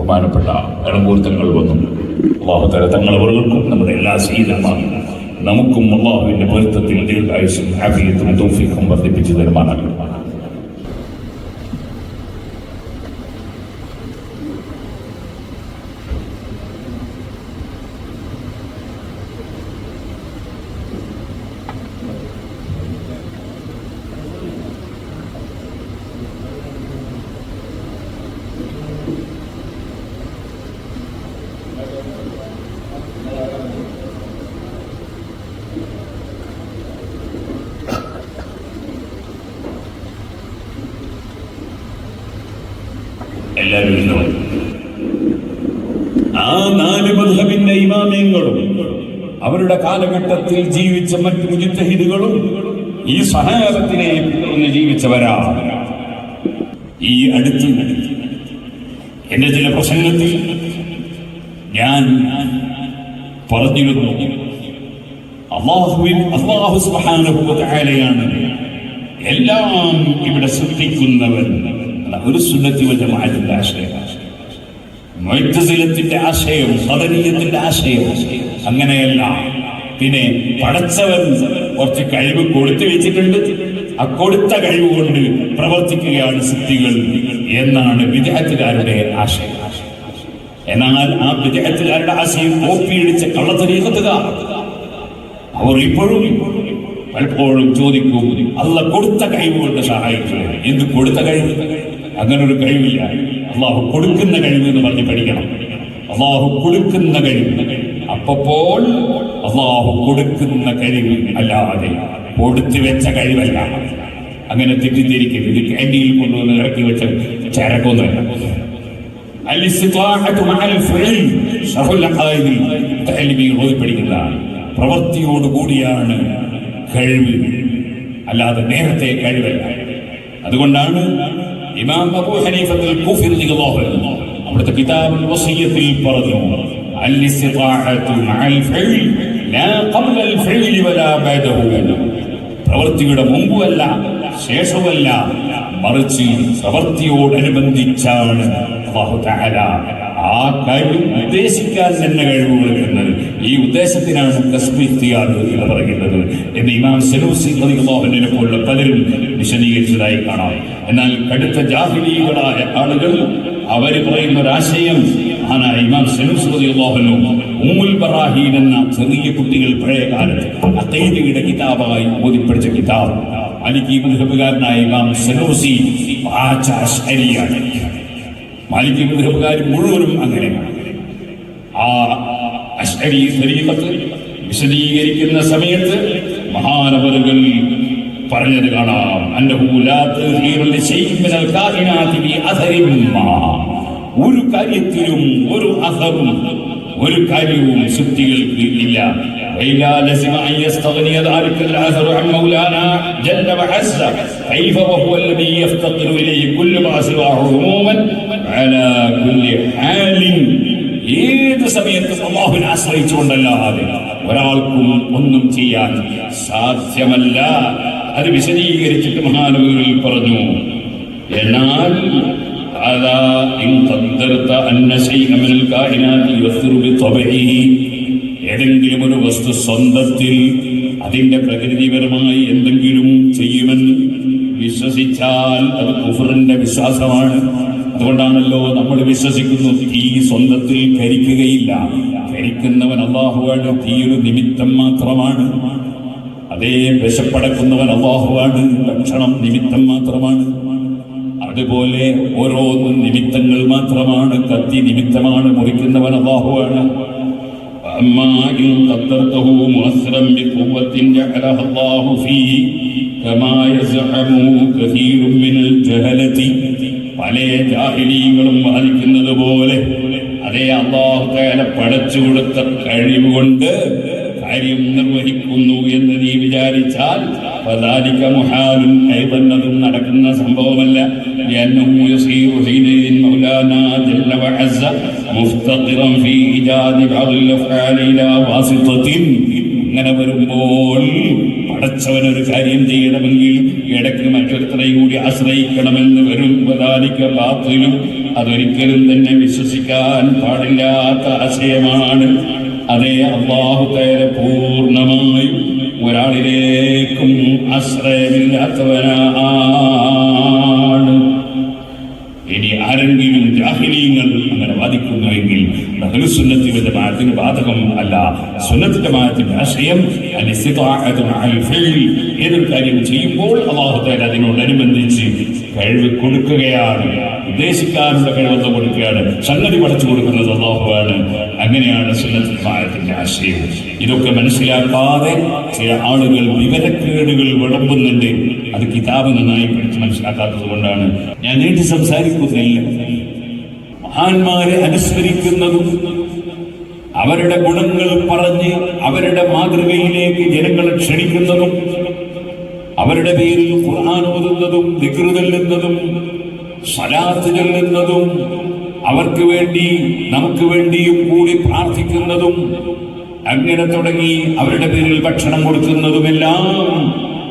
ബഹുമാനപ്പെട്ട ഇടപൂർത്തങ്ങൾ വന്നു. അള്ളാഹുത്തല തങ്ങളവർക്കും നമ്മുടെ എല്ലാ ശീലമാണ് നമുക്കും അള്ളാഹുവിന്റെ പൊരുത്തത്തിൽ ദീർഘായുസും ആഫിയത്തും തോഫിക്കും വർദ്ധിപ്പിച്ചു തരുമാനാകും ആ നാല് മധുഹബിന്റെ ഇമാമ്യങ്ങളും അവരുടെ കാലഘട്ടത്തിൽ ജീവിച്ച മറ്റ് മുജിത്തഹിദുകളും ഈ സഹാബത്തിനെ പിന്തുടർന്ന് ജീവിച്ചവരാ. ഈ അടുത്ത് എന്റെ ചില പ്രസംഗത്തിൽ ഞാൻ പറഞ്ഞിരുന്നു അള്ളാഹുവിൻ അള്ളാഹു സുബ്ഹാനഹു വ തആലയാണ് എല്ലാം ഇവിടെ അല്ല, ഒരു സുന്നത്തി വൽ ജമാഅത്തിന്റെ ആശയം. മൊയ്ത്തസിലത്തിന്റെ ആശയം സദനീയത്തിന്റെ ആശയം അങ്ങനെയല്ല. പിന്നെ പടച്ചവൻ കുറച്ച് കഴിവ് കൊടുത്തു വെച്ചിട്ടുണ്ട്. ആ കൊടുത്ത കഴിവ് കൊണ്ട് പ്രവർത്തിക്കുകയാണ് സിദ്ധികൾ എന്നാണ് വിദേഹത്തുകാരുടെ ആശയം. എന്നാൽ ആ വിദേഹത്തുകാരുടെ ആശയം കോപ്പിയിടിച്ച കള്ളത്തരീക്കത്തുകാർ അവർ ഇപ്പോഴും പലപ്പോഴും ചോദിക്കും അല്ല കൊടുത്ത കഴിവ് കൊണ്ട് സഹായിക്കുക എന്ത് കൊടുത്ത കഴിവ്? അങ്ങനെ ഒരു കഴിവില്ല. അള്ളാഹു കൊടുക്കുന്ന കഴിവ് എന്ന് പറഞ്ഞ് പഠിക്കണം. അള്ളാഹു കൊടുക്കുന്ന കഴിവ്. അപ്പോൾ അള്ളാഹു കൊടുക്കുന്ന കഴിവ് അല്ലാതെ കൊടുത്തു വെച്ച കഴിവല്ല. അങ്ങനെ തെറ്റിദ്ധരിക്കും ഇത് ക്യാന്റീനിൽ കൊണ്ടുവന്ന് ഇറക്കി വെച്ച ചേരക്കൊന്നല്ല പ്രവൃത്തിയോട് കൂടിയാണ് കഴിവ്. അല്ലാതെ നേരത്തെ കഴിവല്ല. അതുകൊണ്ടാണ് ഇമാം അബൂ ഹനീഫത്തുൽ കൂഫി റളിയല്ലാഹു അൻഹു അവിടുത്തെ കിതാബുൽ വസിയ്യത്തിൽ പറഞ്ഞു അൽ-ഇസ്തിതാഅത്തു മഅൽ ഫഇൽ ലാ ഖബ്ല അൽ-ഫിഅൽ വലാ ബഅദഹു പ്രവൃത്തിയുടെ മുമ്പുമല്ല ശേഷവുമല്ല മറിച്ച് പ്രവൃത്തിയോടനുബന്ധിച്ചാണ് അല്ലാഹു തആല ആ കാര്യം ഉദ്ദേശിക്കാൻ തന്നെ കഴിവ് കൊടുക്കുന്നത് ഈ ഉദ്ദേശത്തിനാണ് എന്ന് പറയുന്നത്. എന്ന് ഇമാം സെനൂസി റളിയല്ലാഹുവിനെ പോലുള്ള പലരും വിശദീകരിച്ചതായി കാണാം. എന്നാൽ കടുത്ത ജാഹിലീകളായ ആളുകൾ അവർ പറയുന്ന ഒരാശയം ആണ് ഇമാം സെനൂസ് റളിയല്ലാഹു ഉമ്മുൽ ബറാഹീൻ എന്ന ചെറിയ കുട്ടികൾ പഴയ കാലത്ത് അഖീദയുടെ കിതാബായി ഓതിപ്പടിച്ച കിതാബ്. മാലികി ഇമാം മാലിക് മധുഹബുകാർ മുഴുവനും അങ്ങനെയാണ് ആ അശ്വരി ശരീരത്ത് വിശദീകരിക്കുന്ന സമയത്ത് മഹാനവറുകൾ പറഞ്ഞത് കാണാം അന്നഹു ലാ തഗ്ഹീറു ലിശൈഇൻ മിനൽ കാഇനാതി ബി അഥരിൻ മാ. ഒരു കാര്യത്തിലും ഒരു അഥറും ഒരു കാര്യവും സൃഷ്ടികൾക്ക് ഇല്ല وإذا لزم أن يستغني ذلك الأثر عن مولانا جل وعز كيف وهو الذي يفتقر إليه كل ما سواه عموما على كل حال ഏത് സമയത്തും അള്ളാഹുവിനെ ആശ്രയിച്ചുകൊണ്ടല്ലാതെ ഒരാൾക്കും ഒന്നും ചെയ്യാൻ സാധ്യമല്ല. അത് വിശദീകരിച്ചിട്ട് മഹാനവികൾ പറഞ്ഞു എന്നാൽ ഏതെങ്കിലും ഒരു വസ്തു സ്വന്തത്തിൽ അതിന്റെ പ്രകൃതിപരമായി എന്തെങ്കിലും ചെയ്യുമെന്ന് വിശ്വസിച്ചാൽ അത് കുഫറിന്റെ വിശ്വാസമാണ്. അതുകൊണ്ടാണല്ലോ നമ്മൾ വിശ്വസിക്കുന്നു ഈ സ്വന്തത്തിൽ ധരിക്കുകയില്ല. ധരിക്കുന്നവൻ അള്ളാഹുവാണ് തീ ഒരു നിമിത്തം മാത്രമാണ്. അതേ വിശപ്പടക്കുന്നവൻ അള്ളാഹുവാണ് ഭക്ഷണം നിമിത്തം മാത്രമാണ്. അതുപോലെ ഓരോന്നും നിമിത്തങ്ങൾ മാത്രമാണ് കത്തി നിമിത്തമാണ് മുറിക്കുന്നവൻ അള്ളാഹുവാണ് അമ്മാകിൽ إن قدرته مؤثرا بقوة جعلها الله فيه كما يزعم كثير من الجهلة പല ജാഹിലീകളും വാദിക്കുന്നത് പോലെ അതേ അള്ളാഹു തയാല പടച്ചു കൊടുത്ത കഴിവ് കൊണ്ട് കാര്യം നിർവഹിക്കുന്നു എന്ന് നീ വിചാരിച്ചാൽ فذلك محال أيضا അതും നടക്കുന്ന സംഭവമല്ല لأنه يصير حينئذ مولانا جل وعز مفتقرا في إيجاد بعض الأفعال إلى واسطة അങ്ങനെ വരുമ്പോൾ പടച്ചവൻ ഒരു കാര്യം ചെയ്യണമെങ്കിൽ ഇടയ്ക്ക് മറ്റൊരുത്തരെ കൂടി ആശ്രയിക്കണമെന്ന് വരും വദാലിക ബാത്തിലും അതൊരിക്കലും തന്നെ വിശ്വസിക്കാൻ പാടില്ലാത്ത ആശയമാണ്. അതേ അള്ളാഹു തേരെ പൂർണമായും ഒരാളിലേക്കും ആശ്രയമില്ലാത്തവനാണ്. ഇനി ആരെങ്കിലും ജാഹിലീങ്ങൾ അങ്ങനെ വാദിക്കുന്നുവെങ്കിൽ സുന്നത്തി ജമാഅത്തിന് ബാധകം അല്ല. സുന്നത്തിന്റെ മാറ്റത്തിന്റെ ആശയം. ഏതൊരു കാര്യം ചെയ്യുമ്പോൾ അള്ളാഹു തആല അതിനോടനുബന്ധിച്ച് കഴിവ് കൊടുക്കുകയാണ്. ഉദ്ദേശിക്കാനുള്ള കഴിവെന്ന് കൊടുക്കുകയാണ്. സംഗതി പഠിച്ചു കൊടുക്കുന്നത് അള്ളാഹുവാണ് അങ്ങനെയാണ് സുന്നത്ത് ജമാഅത്തിന്റെ ആശയം. ഇതൊക്കെ മനസ്സിലാക്കാതെ ചില ആളുകൾ വിവരക്കേടുകൾ വിളമ്പുന്നുണ്ട്. അത് കിതാബ് നന്നായി പഠിച്ച് മനസ്സിലാക്കാത്തത് കൊണ്ടാണ്. ഞാൻ നീട്ടി സംസാരിക്കുന്നില്ല. മഹാന്മാരെ അനുസ്മരിക്കുന്നതും അവരുടെ ഗുണങ്ങൾ പറഞ്ഞ് അവരുടെ മാതൃകയിലേക്ക് ജനങ്ങളെ ക്ഷണിക്കുന്നതും അവരുടെ പേരിൽ ഖുർആൻ ഓതുന്നതും ദിക്റ് ചൊല്ലുന്നതും സലാത്ത് ചൊല്ലുന്നതും അവർക്ക് വേണ്ടി നമുക്ക് വേണ്ടിയും കൂടി പ്രാർത്ഥിക്കുന്നതും അങ്ങനെ തുടങ്ങി അവരുടെ പേരിൽ ഭക്ഷണം കൊടുക്കുന്നതുമെല്ലാം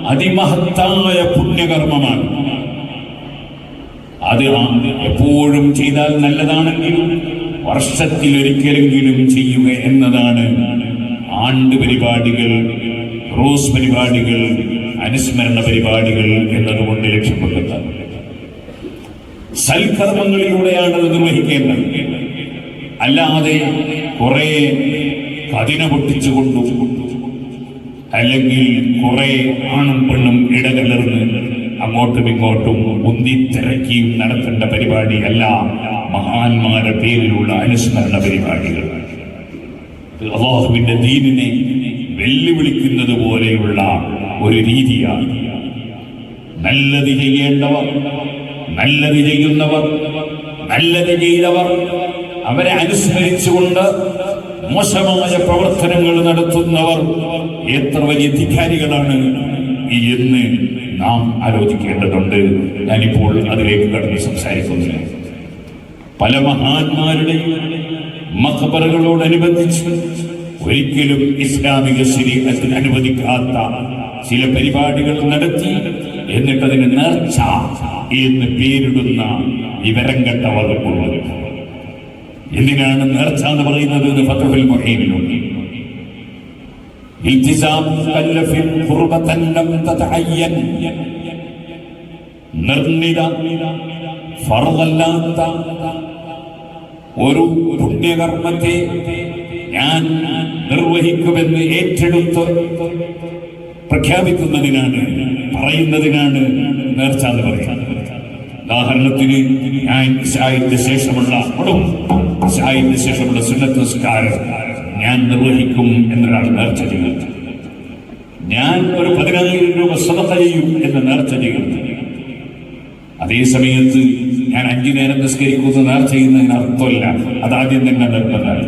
അതിമഹത്തായ പുണ്യകർമ്മമാണ്. അത് എപ്പോഴും ചെയ്താൽ നല്ലതാണെങ്കിലും വർഷത്തിലൊരിക്കലെങ്കിലും ചെയ്യുക എന്നതാണ് ആണ്ട് പരിപാടികൾ റോസ് പരിപാടികൾ അനുസ്മരണ പരിപാടികൾ എന്നതുകൊണ്ട് ലക്ഷ്യപ്പെടുന്നത് സൽക്കർമ്മങ്ങളിലൂടെയാണ് അത് നിർവഹിക്കേണ്ടത്. അല്ലാതെ കുറെ കതിന പൊട്ടിച്ചുകൊണ്ടും അല്ലെങ്കിൽ കുറെ ആണും പെണ്ണും ഇടകലർന്ന് അങ്ങോട്ടും ഇങ്ങോട്ടും ഉന്തിത്തിരക്കിയും നടത്തേണ്ട പരിപാടിയല്ല മഹാന്മാരുടെ പേരിലുള്ള അനുസ്മരണ പരിപാടികൾ. അള്ളാഹുവിന്റെ ദീനിനെ വെല്ലുവിളിക്കുന്നത് പോലെയുള്ള ഒരു രീതിയാണ്. നല്ലത് ചെയ്യേണ്ടവർ നല്ലത് ചെയ്യുന്നവർ നല്ലത് ചെയ്തവർ അവരെ അനുസ്മരിച്ചുകൊണ്ട് മോശമായ പ്രവർത്തനങ്ങൾ നടത്തുന്നവർ എത്ര വലിയ ധിക്കാരികളാണ് എന്ന് നാം ആലോചിക്കേണ്ടതുണ്ട്. ഞാനിപ്പോൾ അതിലേക്ക് കടന്ന് സംസാരിക്കുന്നില്ല പല മഹാന്മാരുടെയും മഹബറുകളോടനുബന്ധിച്ച് ഒരിക്കലും ഇസ്ലാമിക ശരീരത്തിന് അനുവദിക്കാത്ത ചില പരിപാടികൾ നടത്തി എന്നിട്ട് അതിന് നേർച്ച എന്ന് പേരിടുന്ന വിവരം കെട്ടവർ വകുപ്പുള്ളത് എന്തിനാണ് നേർച്ച എന്ന് പറയുന്നത്? ഫത്തുൽ മുഹീമിലുണ്ട്. നിർണിത ഫർദല്ലാത്ത ഒരു പുണ്യകർമ്മത്തെ ഞാൻ നിർവഹിക്കുമെന്ന് ഏറ്റെടുത്ത് പ്രഖ്യാപിക്കുന്നതിനാണ് പറയുന്നതിനാണ് നേർച്ച പറയുന്നത്. ഉദാഹരണത്തിന് ഞാൻ ഇശായിന്റെ ശേഷമുള്ള ഉടവും ഇശായിന്റെ ശേഷമുള്ള സുന്നത്ത് നിസ്കാരം. ഞാൻ നിർവഹിക്കും എന്നൊരാൾ നേർച്ച ചെയ്യുന്നത് ഞാൻ ഒരു പതിനായിരം രൂപ സ്വതത്ത ചെയ്യും എന്ന് നേർച്ച ചെയ്യുന്നത് അതേ സമയത്ത് ഞാൻ അഞ്ചു നേരം നിസ്കരിക്കുന്നത് നേർച്ച ചെയ്യുന്നതിന് അർത്ഥമില്ല. അതാദ്യം തന്നെ നിർബന്ധമാണ്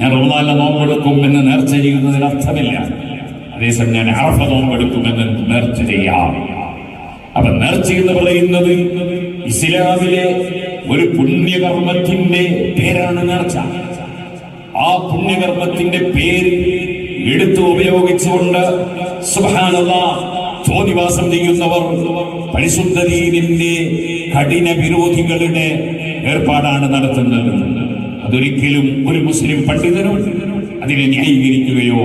ഞാൻ റമദാനിലെ നോമ്പെടുക്കും എന്ന് നേർച്ച ചെയ്യുന്നതിന് അർത്ഥമില്ല. അതേസമയം ഞാൻ അറഫ നോമ്പെടുക്കുമെന്ന് നേർച്ച ചെയ്യാം. അപ്പൊ നേർച്ച എന്ന് പറയുന്നത് ഇസ്ലാമിലെ ഒരു പുണ്യകർമ്മത്തിന്റെ പേരാണ് നേർച്ച. ആ പുണ്യകർമ്മത്തിന്റെ പേര് എടുത്ത് ഉപയോഗിച്ചുകൊണ്ട് ചോദ്യവാസം ചെയ്യുന്നവർ പരിശുദ്ധ ദീനിന്റെ കഠിന വിരോധികളുടെ ഏർപ്പാടാണ് നടത്തുന്നത്. അതൊരിക്കലും ഒരു മുസ്ലിം പണ്ഡിതനും അതിനെ ന്യായീകരിക്കുകയോ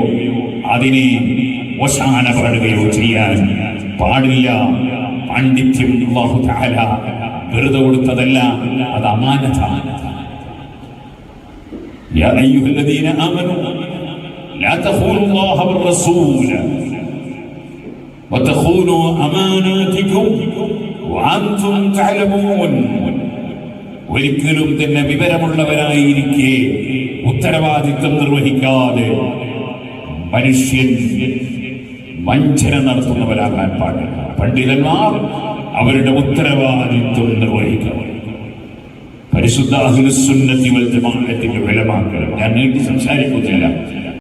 അതിനെ ഓശാന ചെയ്യാൻ പാടില്ല. പാണ്ഡിത്യം വെറുതെ കൊടുത്തതല്ല അത് അമാനത്താണ്. يا أيها الذين آمنوا لا تخونوا الله والرسول وتخونوا أماناتكم وأنتم تعلمون ഒരിക്കലും തന്നെ വിവരമുള്ളവരായിരിക്കെ ഉത്തരവാദിത്വം നിർവഹിക്കാതെ മനുഷ്യൻ വഞ്ചന നടത്തുന്നവരാകാൻ പാടില്ല പണ്ഡിതന്മാർ അവരുടെ ഉത്തരവാദിത്വം നിർവഹിക്കണം പരിശുദ്ധ അഹ്ലുസുന്നത്തി വൽ ജമാഅത്തിന്റെ വിലമാക്കൽ ഞാൻ നീട്ടി സംസാരിക്കുന്നില്ല.